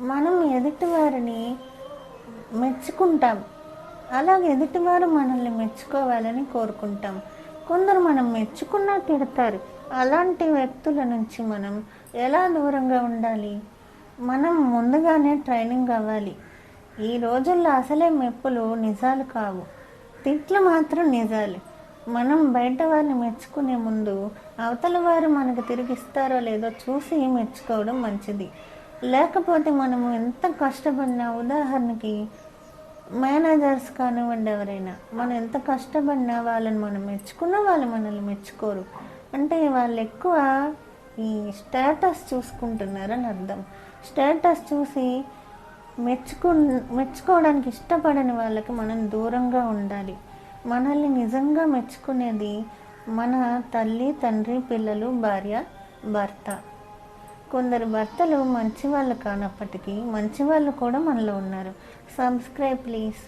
మనం ఎదుటివారిని మెచ్చుకుంటాం. అలాగే ఎదుటివారు మనల్ని మెచ్చుకోవాలని కోరుకుంటాం. కొందరు మనం మెచ్చుకున్నా తిడతారు. అలాంటి వ్యక్తుల నుంచి మనం ఎలా దూరంగా ఉండాలి? మనం ముందుగానే ట్రైనింగ్ అవ్వాలి. ఈ రోజుల్లో అసలే మెప్పులు నిజాలు కావు. తిట్లు మాత్రం నిజాలు. మనం బయట వారిని మెచ్చుకునే ముందు అవతల వారు మనకు తిరిగిస్తారో లేదో చూసి మెచ్చుకోవడం మంచిది. లేకపోతే మనము ఎంత కష్టపడినా ఉదాహరణకి మేనేజర్స్ కానివ్వండి ఎవరైనా మనం ఎంత కష్టపడినా వాళ్ళని మనం మెచ్చుకున్నా వాళ్ళు మనల్ని మెచ్చుకోరు. అంటే వాళ్ళు ఎక్కువ ఈ స్టేటస్ చూసుకుంటున్నారని అర్థం. స్టేటస్ చూసి మెచ్చుకు మెచ్చుకోవడానికి ఇష్టపడని వాళ్ళకి మనం దూరంగా ఉండాలి. మనల్ని నిజంగా మెచ్చుకునేది మన తల్లి తండ్రి పిల్లలు భార్య భర్త. కొందరు భర్తలు మంచివాళ్ళు కానప్పటికీ మంచి వాళ్ళు కూడా మనలో ఉన్నారు. Subscribe please